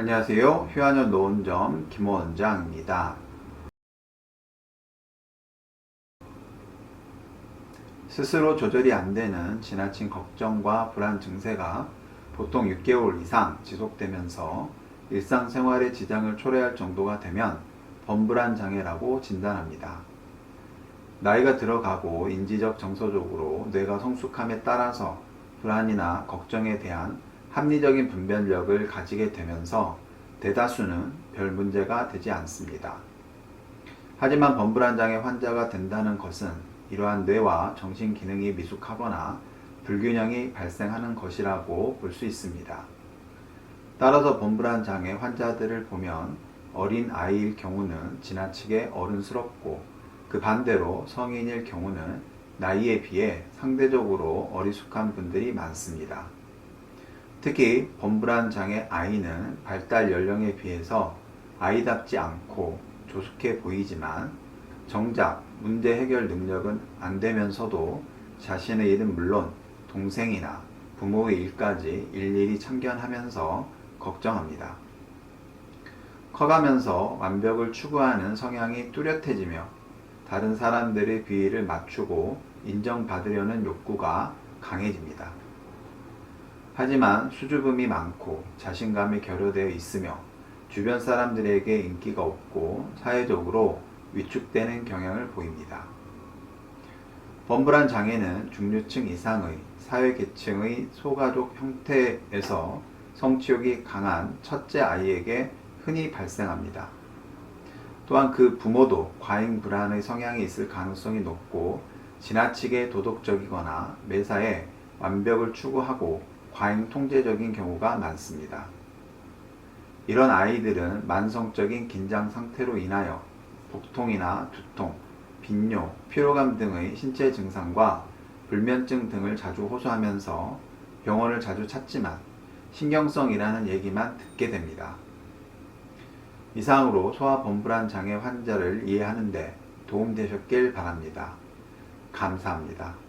안녕하세요. 휴안현 노원점 김원장입니다. 스스로 조절이 안 되는 지나친 걱정과 불안 증세가 보통 6개월 이상 지속되면서 일상생활에 지장을 초래할 정도가 되면 범불안 장애라고 진단합니다. 나이가 들어가고 인지적 정서적으로 뇌가 성숙함에 따라서 불안이나 걱정에 대한 합리적인 분별력을 가지게 되면서 대다수는 별 문제가 되지 않습니다. 하지만 범불안 장애 환자가 된다는 것은 이러한 뇌와 정신 기능이 미숙하거나 불균형이 발생하는 것이라고 볼 수 있습니다. 따라서 범불안 장애 환자들을 보면 어린 아이일 경우는 지나치게 어른스럽고 그 반대로 성인일 경우는 나이에 비해 상대적으로 어리숙한 분들이 많습니다. 특히 범불안 장애 아이는 발달 연령에 비해서 아이답지 않고 조숙해 보이지만 정작 문제 해결 능력은 안 되면서도 자신의 일은 물론 동생이나 부모의 일까지 일일이 참견하면서 걱정합니다. 커가면서 완벽을 추구하는 성향이 뚜렷해지며 다른 사람들의 비위를 맞추고 인정받으려는 욕구가 강해집니다. 하지만 수줍음이 많고 자신감이 결여되어 있으며 주변 사람들에게 인기가 없고 사회적으로 위축되는 경향을 보입니다. 범불안 장애는 중류층 이상의 사회 계층의 소가족 형태에서 성취욕이 강한 첫째 아이에게 흔히 발생합니다. 또한 그 부모도 과잉 불안의 성향이 있을 가능성이 높고 지나치게 도덕적이거나 매사에 완벽을 추구하고 과잉 통제적인 경우가 많습니다. 이런 아이들은 만성적인 긴장 상태로 인하여 복통이나 두통, 빈뇨, 피로감 등의 신체 증상과 불면증 등을 자주 호소하면서 병원을 자주 찾지만 신경성이라는 얘기만 듣게 됩니다. 이상으로 소아 범불안 장애 환자를 이해하는데 도움되셨길 바랍니다. 감사합니다.